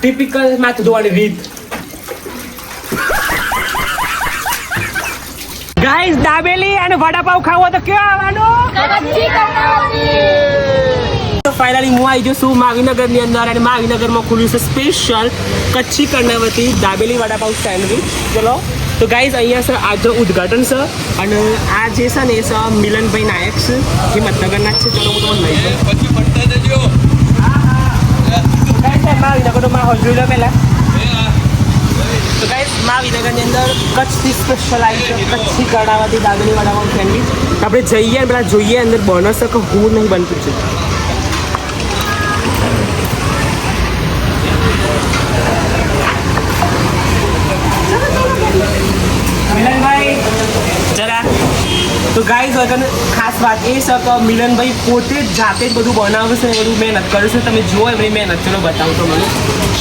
Typical માથું ધોવાની રીત ગાઈસ દાબેલી અને વડાપાવ ખાવો તો કયો આવવાનું? ફાઇનલી હું આવી ગયો છું મહાવીનગરની અંદર અને મહાવીનગરમાં ખુલ્યું છે સ્પેશિયલ કચ્છી કર્ણાવતી દાબેલી વડાપાવ સેન્ડવિચ ચલો તો ગાઈઝ અહીંયા છે આજનું ઉદ્ઘાટન છે અને આ જે છે ને એ છે મિલનભાઈ નાયક છે જે મતનગરના જ છે. ચલો હું તમને લઈ જાઉં. જજો ગાઈઝ મહાવીનગરનો માહોલ જોઈ લો પહેલા. તો ગાઈઝ મહાવીનગરની અંદર કચ્છથી સ્પેશિયલ આવી છે કચ્છી કડાવાથી દાબેલી વડાપાવ સેન્ડવિચ આપણે જઈએ પેલા જોઈએ અંદર બોનસ કે હું નહીં બનતું છે મિલનભાઈ જરા તો ગાઈઝ વગર ખાસ વાત એ છે કે મિલનભાઈ પોતે જ જાતે જ બધું બનાવે છે બધું મહેનત કરે છે. તમે જુઓ એમની મહેનત ચલો બતાવું તો મને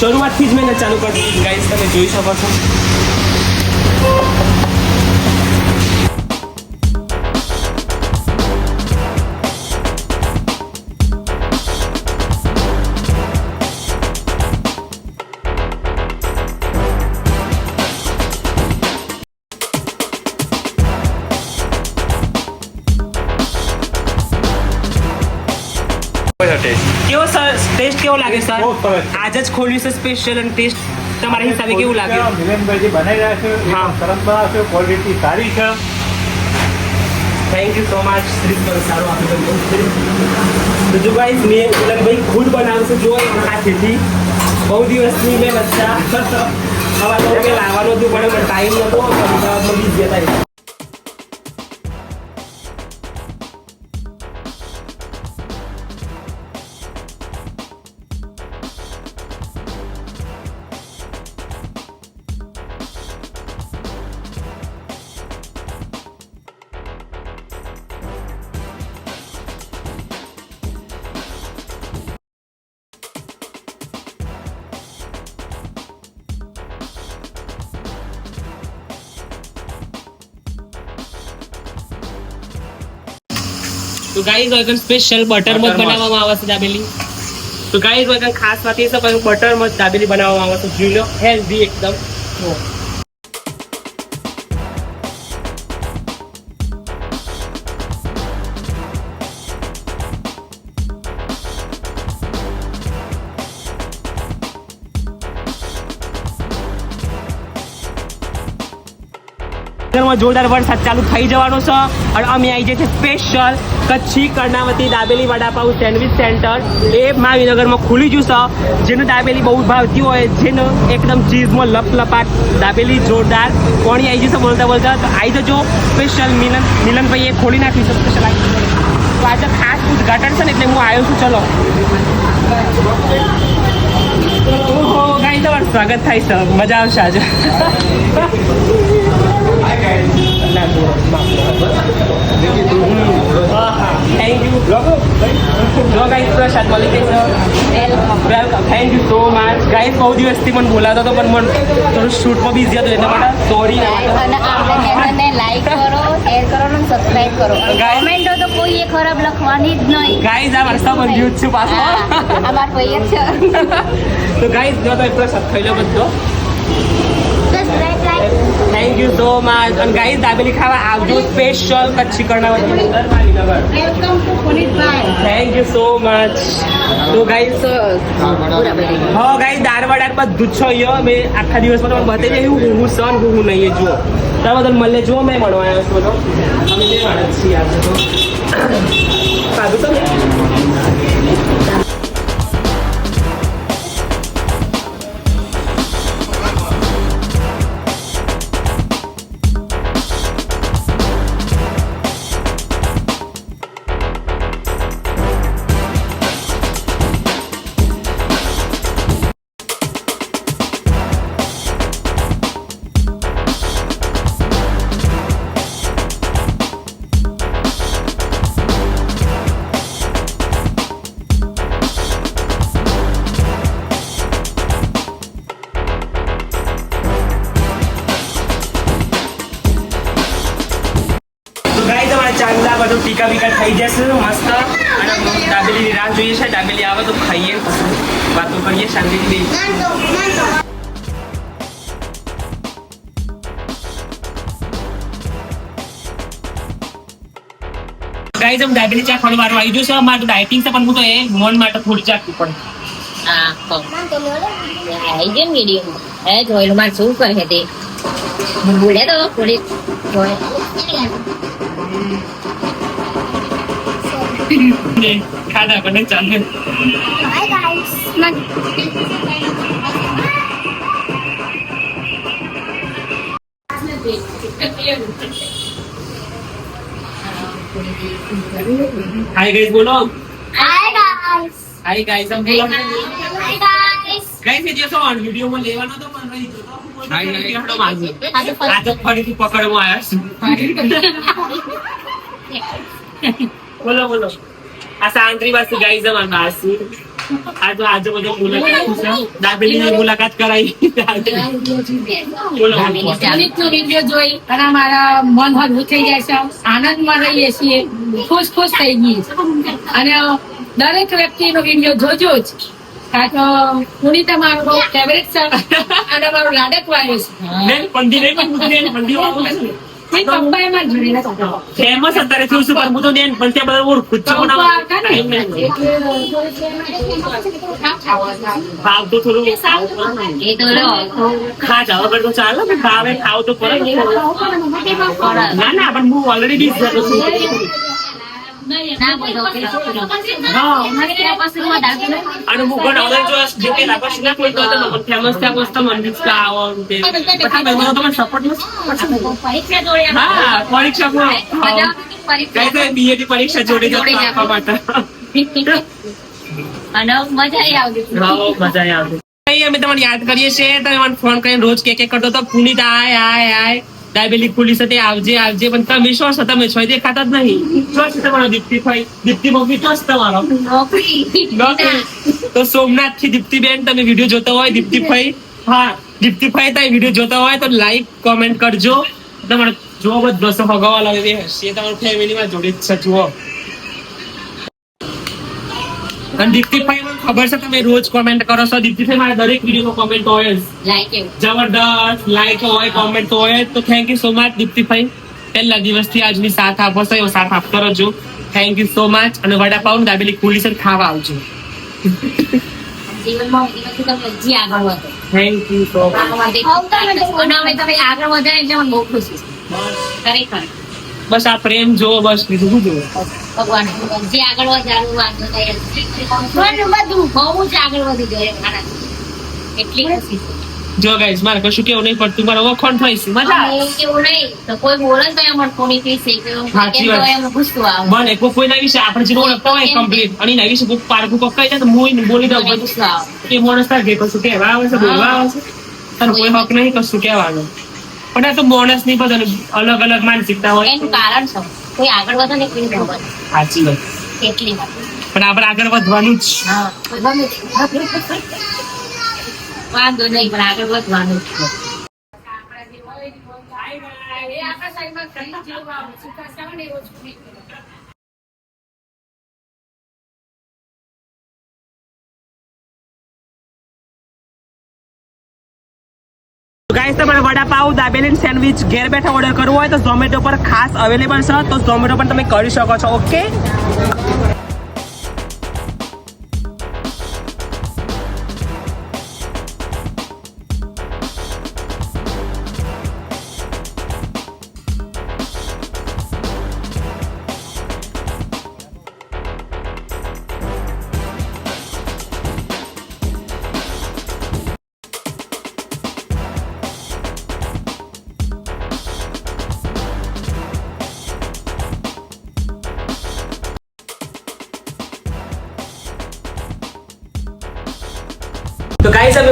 શરૂઆતથી જ મહેનત ચાલુ કરી ગાઈસ તમે જોઈ શકો છો. Taste sir. આજ જ ખોલ્યું છે સ્પેશિયલ અને ટેસ્ટ તમારા હિસાબે કેવું લાગે મિલનભાઈ જે બનાવી રહ્યા છે. હા. સરસ બનાવશે. ક્વોલિટી સારી છે. Thank you so much Shri સારું આપી તો જો ગાઈસ મેં મિલનભાઈ ખુદ બનાવશે જો હાથેથી. બહુ દિવસની મેં બચ્ચા હવે તો લાવવાનો હતું પણ ટાઈમ નહોતો. અમદાવાદમાં બીજી હતા તો ગાઈઝ વગર સ્પેશિયલ બટર મત બનાવવામાં આવે છે દાબેલી. તો ગાઈઝ વગર ખાસ વાત એ છે બટર મત દાબેલી બનાવવામાં આવે છે જોઈ લો હેલ્ધી એકદમ. માં જોરદાર વરસાદ ચાલુ થઈ જવાનો છે. અને અમે આવી જઈએ છીએ special Kutchi Karnavati dabeli vadapav sandwich centre. એ મહાવીનગરમાં ખુલી ગયું છે. જેનું દાબેલી બહુ ભાવતી હોય, જેને એકદમ ચીઝમાં લપલપાટ દાબેલી જોરદાર કોણી આવી જશે બોલતા બોલતા તો આવી જજો. સ્પેશિયલ મિલન મિલનભાઈએ ખોલી નાખ્યું છે સ્પેશિયલ તો આજે ખાસ ઉદઘાટન છે ને એટલે હું આવ્યો છું. ચલો. ઓહો ગાઈ સ્વાગત થાય છે. મજા આવશે આજે. થેન્ક યુ ગાઈસ પ્રસાદ મળી ગઈ welcome thank you so much guys બહુ દિવસથી મને બોલાતો હતો પણ મને થોડું શૂટમાં બિઝી હતો. એટલા માટે સોરી અને લાઈક કરો શેર કરો અને સબસ્ક્રાઇબ કરો. Guys- તો કોઈ એ ખરાબ લખવાની જ નહીં. ગાઈસ આ વર્ષા બંધ્યું જ છું પાછો. અમાર જ છે. તો ગાઈસ જો તો પ્રસાદ ખાઈ લો બધો. થેન્ક યુ સો મચ અને ગાઈઝ દાબેલી ખાવા આવજો special Kutchi Karnavati. Thank you so much તો ગાઈઝ હા ગાઈસ દારવાડા બધું જ છો અહીંયા. મેં આખા દિવસમાં તમને બતાવી દઈ હું હું સન, હું હું નહીં જો તારા બદલ મળે જુઓ, મેં મળવા આવ્યો છું બધો અમે બે માણસ છીએ આજે તો. સારું તમે? દાબેલીની રાહ જોઈએ છે દાબેલી આવે તો ખાઈએ વાતો કરીએ શાંતિથી ગાઈઝ આમ દાબેલી ચા ખાવાનો વારો આવી ગયો છે મારે તો ડાયટિંગ છે પણ હું તો એ મોન માટે થોડી ચા પીવું પડે હા તો આવી ગયો ને વીડિયો હે જોયેલું મારે શું કહે તે હું બોલે તો થોડી જોયે ને ખાધા પણ ચાલે. હાય ગાઈઝ બોલો. હાય ગાઈઝ આમ બોલો. ગાઈઝ એ દિવસો ઓન વિડીયોમાં લેવાનો તો પણ રહી ગયો તો હું બોલતો નથી, હડો માંગુ. આ તો ફરીથી પકડવા આવ્યા છું. બોલો બોલો. આ સાંત્રી વાસી ગાઈઝ અમાર માસી આ તો આજે બધો મુલાકાત છે દાબેલીની મુલાકાત ગણિતનો વીડિયો જોઈ અને અમારા મન હળવું થઈ જાય છે. આનંદમાં રહીએ છીએ. ખુશ ખુશ થઈ ગઈ અને દરેક વ્યક્તિનો વીડિયો જોજો જ. કાં તો પુનિતા મારો બહુ ફેવરેટ છે. અને મારો લાડક વાયો. છે ફેમસ અત્યારે થયું છું હું તો દેન પણ ત્યાં બધા ઓળખું છું. ભાવ તો થોડું ખા જાવ તો ચાલે ને. ભાવે ખાવ તો પડે. ને. ના ના પણ હું ઓલરેડી ડીશ છું. આપવા માટે. અને મજા આવતી મજા અમે તમને યાદ કરીએ છીએ તમે મને ફોન કરીને રોજ કે કે કરતો તો પુનિત આય આય આય. દાબેલી પોલીસ હતી આવજે આવજે પણ તમે શું છો? તમે છો દેખાતા જ નહીં. શું છે તમારો દીપ્તિ ભાઈ? દીપ્તિ મમ્મી શું છે તમારો. તો સોમનાથથી દીપ્તિ બેન તમે વીડિયો જોતા હોય દીપ્તિ ભાઈ? હા દીપ્તિ ભાઈ તમે વીડિયો જોતા હોય તો લાઈક કોમેન્ટ કરજો. તમારે જો બધો દોસ્તો ભગાવા લાગે તે હશે તમારું ફેમિલીમાં જોડે જ છે જુઓ. અને દીપ્તિભાઈ મને ખબર છે તમે રોજ કોમેન્ટ કરો છો. દીપ્તિભાઈ મારા દરેક વિડીયોમાં કોમેન્ટ હોય જ. જબરદસ્ત લાઈક હોય કોમેન્ટ હોય તો thank you so much Deeptibhai પહેલા દિવસથી આજની સાથ આપો છો એવો સાથ આપતો રહેજો. થેન્ક યુ સો મચ અને વડાપાઉં દાબેલી ખુલ્લી છે ખાવા આવજો. જીવનમાં હજી આગળ વધો. થેન્ક યુ સો મચ તમે આગળ વધ્યા એટલે મને બહુ ખુશી છે. ખરેખર. બસ આ પ્રેમ જો બસ બીજું શું જોવો? ભગવાન જે આગળ વધારું વાંધો થાય બધું બહુ જ આગળ વધી જાય મારા એટલી નથી જો ગાઈસ મારે કશું કેવું નહીં પડતું મારે વખોણ થઈ છે મજા આવે. અને નહીં. તો કોઈ બોલે તો એમ કોની થઈ છે કે સાચી વાત. એમ ગુસ્સો આવે. બને કોઈ કોઈના વિશે આપણે જેને ઓળખતા હોય કમ્પ્લીટ અને એના વિશે કોઈ પારખું કકાઈ જાય તો હું બોલી દઉં બધું. એ માણસ તાર ઘેર કશું કહેવા આવે છે બોલવા આવે છે. તારે કોઈ હક નહીં કશું કહેવાનું. પણ આ તો બોનસની બધાને અલગ અલગ માનસિકતા હોય. એનું કારણ છે કોઈ આગળ વધે ને કોઈ ખબર સાચી વાત. કેટલી વાત પણ આપણે આગળ વધવાનું જ હા વાંધો નહીં પણ આગળ વધવાનું જ છે. એ આપણા સાઈડમાં કઈ જેવું આવે સુકા સાવણ એવો ગાઈસ, તમારે વડાપાવ દાબેલી સેન્ડવિચ ઘેર બેઠા ઓર્ડર કરવો હોય તો ઝોમેટો પર ખાસ અવેલેબલ છે. તો ઝોમેટો પણ તમે કરી શકો છો ઓકે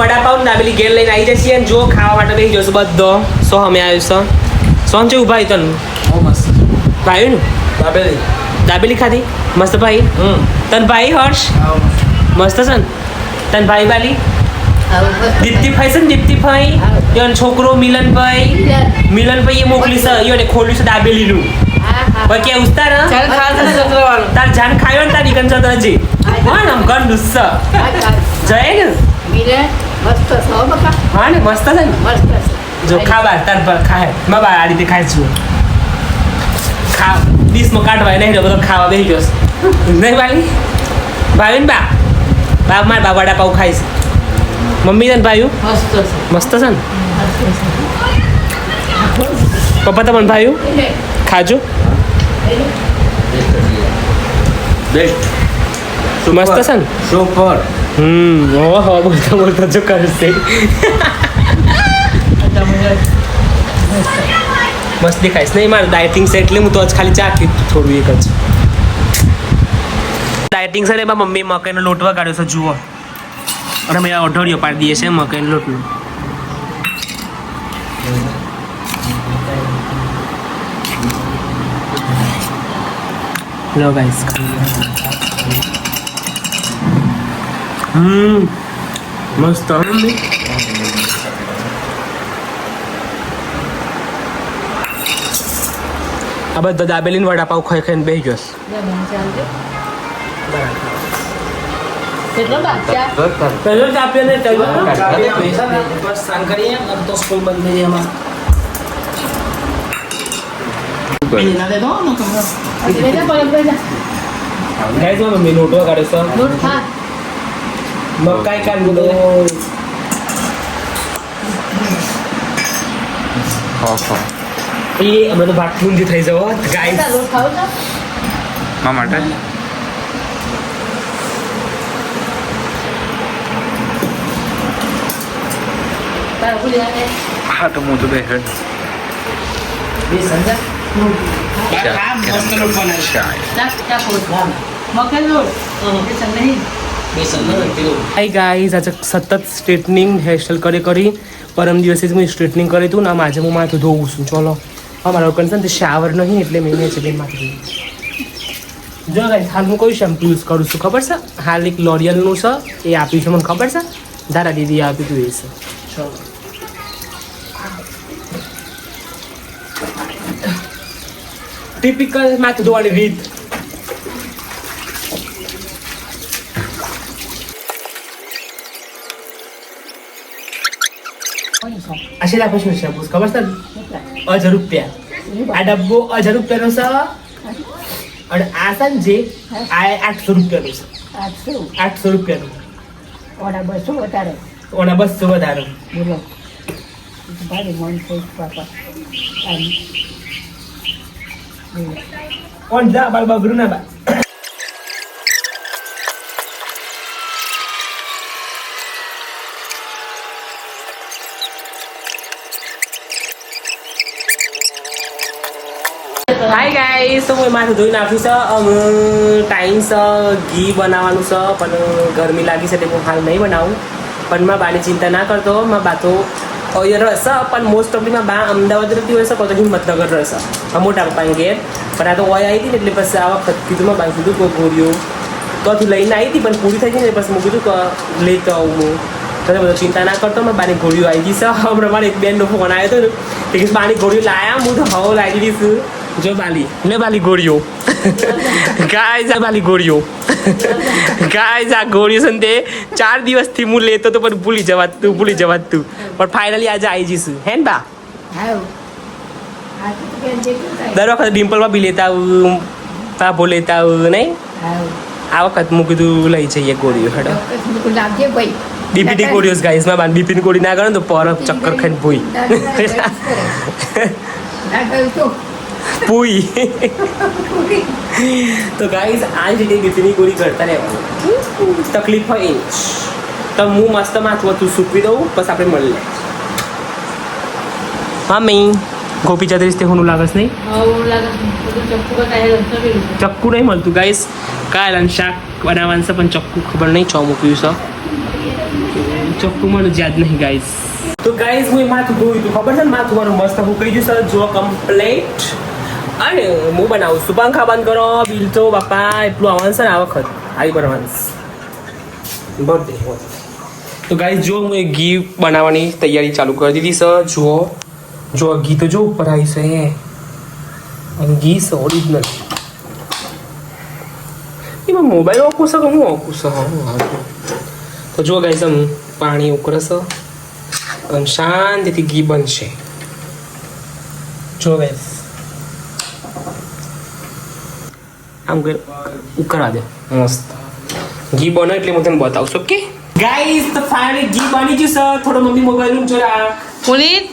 વડાપાવ ને દાબેલી ઘેર લઈને આવી જશે અને જો ખાવા માટે બેસી જશે બધો. સો અમે આવ્યું છે? સોન છે ઊભા તને? ભાઈ ને? દાબેલી. દાબેલી ખાધી? મસ્ત ભાઈ? તન ભાઈ હર્ષ? મસ્ત છે. ને? તન ભાઈ બાલી? દીપ્તિભાઈ છે ને દીપ્તિભાઈ? યન છોકરો મિલનભાઈ? મિલનભાઈ એ મોકલી છે. યો ને ખોલ્યું છે દાબેલીનું. બાકી ઉસ્તાર તાર જાન ખાયો ને તાર ઈકન જતો હા ને? જય મસ્ત છો બકા. હા ને મસ્ત છે ને? મસ્ત છે. જો ખાવા તાર પર ખાય. મા બાર આ રીતે ખાય છું ખા ડીશમાં કાઢવાય નહીં બધો ખાવા બેસી ગયો નહીં વાલી? ભાવિન બા બા માર બા વડાપાઉં છે. મમ્મી ને ભાઈઓ? મસ્ત છે. મસ્ત છે ને? પપ્પા તમને ભાઈઓ? ખાજો. બેસ્ટ મસ્ત છે ને? સુપર હમ ઓહો બોલતા બોલતા જો કરશે મસ્ત દેખાઈશ નહીં, મારે ડાયટિંગ છે એટલે હું તો જ ખાલી ચા પીધું થોડું એક જ. ડાયટિંગ છે એમાં મમ્મી મકાઈનો લોટ વગાડ્યો છે, જુઓ. અને મેં અઢળિયો પાડી દઈએ છીએ મકાઈનો લોટનો. લો ગાઈસ હમ મસ્ત. આનંદી આ બધા દાબેલીન વડાપાવ ખાઈ ખાઈને બેસી જશ પહેલો ને તો સ્કૂલ મેં નોટો કાઢે સર મકાઈ કાઢ એ અમે તો ભાત મુંજી થઈ જવો ગાઈસ મા માટે હા તો હું તો બે હેડ બે સંજા મકલ રોડ એ સંજા હાય ગાઈઝ આજે સતત સ્ટ્રેટનિંગ હેરસ્ટાઈલ કરી કરી. પરમ દિવસે જ હું સ્ટ્રેટનિંગ કરી હતું ને આમ આજે હું માથું ધોવું છું. ચલો હા મારો કન્સર્ન તે શાવર નહીં એટલે મેં છે છે માથું જો ગાઈઝ હાલ હું કયું શેમ્પુ યુઝ કરું છું, ખબર છે? હાલ એક લોરિયલનું છે, એ આપ્યું છે મને ખબર છે? ધારા દીદી આપ્યું હતું એ છે. ચલો. ટિપિકલ માથું ધોવાની રીત. આ છેલ્લા પ્રશ્ન છે? પૂછ ખબર છે હજાર રૂપિયા. આ ડબ્બો હજાર રૂપિયાનો છે અને આ છે જે આ આઠસો રૂપિયાનું છે. આઠસો? રૂપિયાનું. ઓડા બસો વધારે? ઓડા બસો વધારે. બોલો. ભારે મન થઈ પાપા કોણ જા બાર બગરું ના બા હાય ગાઈસ તો હું માથું ધોઈ નાખ્યું છે. હવે ટાઈમ છે, ઘી બનાવવાનું છે, પણ ગરમી લાગી છે તે હું હાલ નહીં બનાવું. પણ મારા બાની ચિંતા ના કરતો મારા બા તો અહીંયા રહેશે પણ મોસ્ટ ઓફલી મારા બા અમદાવાદ રહેતી હોય છે કાં તો હિંમતનગર રહેશે મોટા પપ્પાની ઘેર. પણ આ તો ઓય આવી હતી ને એટલે પછી આ વખત કીધું મારા બાઈ કીધું કોઈ ગોળીઓ તોથી લઈને આવી હતી, પણ પૂરી થઈ ગઈ ને પછી હું કીધું કે લેતો આવું હું. તમે બધો ચિંતા ના કરતો મેં બાની ગોળીઓ આવી ગઈ છે. મારે એક બેનનો ફોન આવ્યો હતો ને. બાની ગોળીઓ લાયા, હું તો હવો લાગી દઈશું. જો બાલી લે બાલી ગોળીઓ ગાય આ બાલી ગોળીઓ ગાય આ ગોળીઓ છે તે ચાર દિવસથી હું લેતો તો પણ ભૂલી જવા તું ભૂલી જવાત તું પણ ફાઇનલી આજે આવી જઈશું હે ને બા? દર વખત ડિમ્પલમાં બી લેતા આવું પાભો લેતા આવું નહીં આ વખત હું કીધું લઈ જઈએ ગોળીઓ હેડો ડીપીટી ગોળીઓ ગાઈસ બાન બીપીની ગોળી ના ને તો પર ચક્કર ખાઈને ભૂઈ ના ગયું તો પૂઈ તો ગાઈસ આ જ રીતે બીપીની ગોળી કરતા રહેવાનું તકલીફ હોય એ જ. તો હું મસ્ત માથું હતું સૂકવી દઉં બસ આપણે મળીએ મમ્મી ગોપી ચત્રીસ તે હોનું લાગસ નહીં આવું લાગે બધું ચોખ્ખું બતાવે સગળું. ચક્કુ નહીં મળતું ગાઈસ કાયલાન શાક બનાવવાનું છે પણ ચક્કુ ખબર નહીં ચો મૂક્યું છે ચક્કુ મને યાદ નહીં ગાઈસ તો ગાઈસ હું એ માથું ધોયું હતું ખબર છે ને માથું મારું મસ્ત હું કહી જશે જો કમ્પ્લેટ અને હું બનાવું પંખા બંધ કરો, બિલ તો બાપા એટલું આવવાનું છે ને આ વખત આવી બર્થડે તો ગાઈઝ જો હું એ ઘી બનાવવાની તૈયારી ચાલુ કરી દીધી સર જુઓ. જો ઘી તો જો ઉપર આવી છે અને ઘી છે ઓરિજિનલ એમાં મોબાઈલ ઓકું છે હું ઓકું છે? તો જો ગાઈસ આમ પાણી ઉકળશે અને શાંતિથી ઘી બનશે. જો ગાઈસ આમ કર ઉકળવા દે. મસ્ત. ઘી બને એટલે હું તને બતાવશું ઓકે? ગાઈસ તો ફાઇનલી ઘી બની ગયું સર થોડો મમ્મી મોબાઈલનું જોડા પુનીત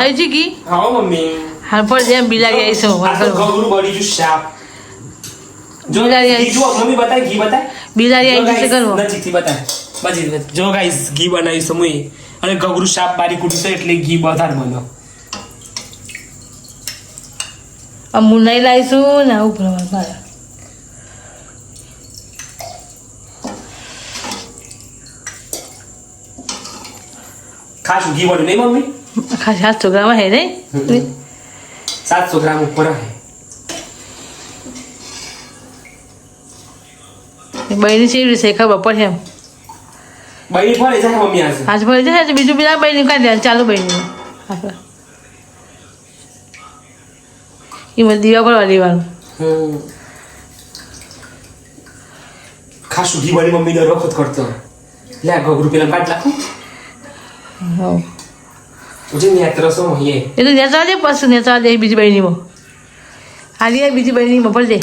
થઈ જી ઘી? હા મમ્મી. હાલ પર જેમ બિલાડી આવી છે આ તો ગૌરું બની ગયું શાપ જો બિલાડી આવી. ઘી મમ્મી બતાય ઘી બતાય? બિલાડી આવી જશે guys, કરવો નજીકથી બતાય. બજી જો ગાઈસ ઘી બનાવી છે મુઈ. અને ગગરું શાપ બારી કૂટશે એટલે ઘી વધારે બન્યો. આ નહીં લાવીશું ને આવું પ્રમાણ ખાસું ઘી વાળું નહીં મમ્મી ખાસ સાતસો ગ્રામ હે નહીં? સાતસો ગ્રામ ઉપર હે. બહેની છે એવી રીતે ખબર પડે એમ. બહેની ફરે જાય મમ્મી આજે. આજ ભરી જાય બીજું બીજા બહેની કાઢી દે ચાલુ બહેની એમાં દીવા કરવા દેવાનું. ખાસું ઘી વાળી મમ્મી દર વખત કરતો. લે આ રૂપિયા કાઢ નાખું નેત્ર સો એ? એ તો નેતા દે પછી નેતા દે બીજી બહેનીમાં. આલી બીજી બહેનીમાં ભરી દે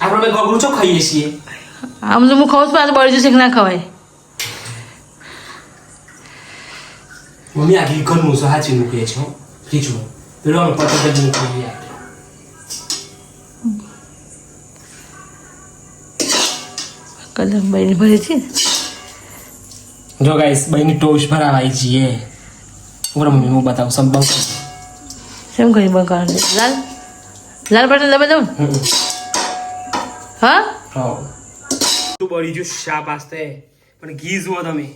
આપણે ગગરું ચો ખાઈએ છીએ? આમ તો હું ખાઉં છું તો બળી જશે ના ખવાય. મમ્મી આ ઘી ઘરનું સાચી મૂકીએ છે હો. ત્રીજું પેલો અમે પતંગ જ મૂકીએ કલમ બહેની ભરી છે જો ગાઈસ ટોચ ટોસ્ટ ભરાવાઈ છીએ ઉભરા મમ્મી હું બતાવું સંપંગ કેમ કરી બકાણ લાલ? લાલ બટન દબાઈ દઉં હા? હા. તું બળી જો શા પાસ્તે પણ ઘી જુઓ તમે.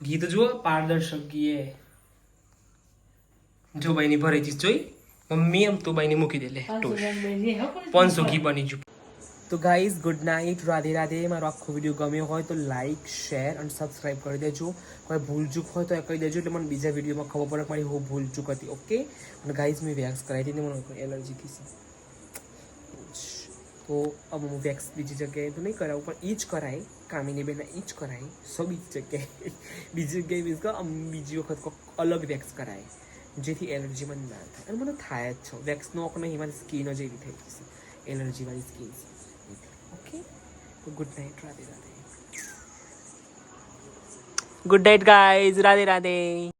ઘી તો જુઓ પારદર્શક ગીએ. જો બહેની ભરે જઈશ જોઈ મમ્મી એમ તું બહેની મૂકી દે લે ટોસ્ટ પાંચસો ઘી બની જુ તો guys good night Radhe Radhe. મારો આખો વીડિયો ગમ્યો હોય તો લાઇક શેર અને સબસ્ક્રાઇબ કરી દેજો. કોઈ ભૂલચૂક હોય તો એ કહી દેજો એટલે મને બીજા વિડીયોમાં ખબર પડે મારી હું ભૂલચૂક હતી ઓકે અને ગાઈઝ મેં વેક્સ કરાવી હતી મને એલર્જી થઈ તો અમુક વેક્સ બીજી જગ્યાએ તો નહીં કરાવું, પણ એ જ કરાય. કામિની બેન એ જ કરાય. સો બીજી જગ્યાએ. બીજી જગ્યાએ મીન્સ કે બીજી વખત અલગ વેક્સ કરાય. જેથી એલર્જી મને ના થાય. અને મને થાય જ છે. વેક્સનો ઓક નહીં મારી સ્કિન જ એવી થઈ જશે. એલર્જીવાળી skin okay good night Radhe Radhe. Good night guys Radhe Radhe.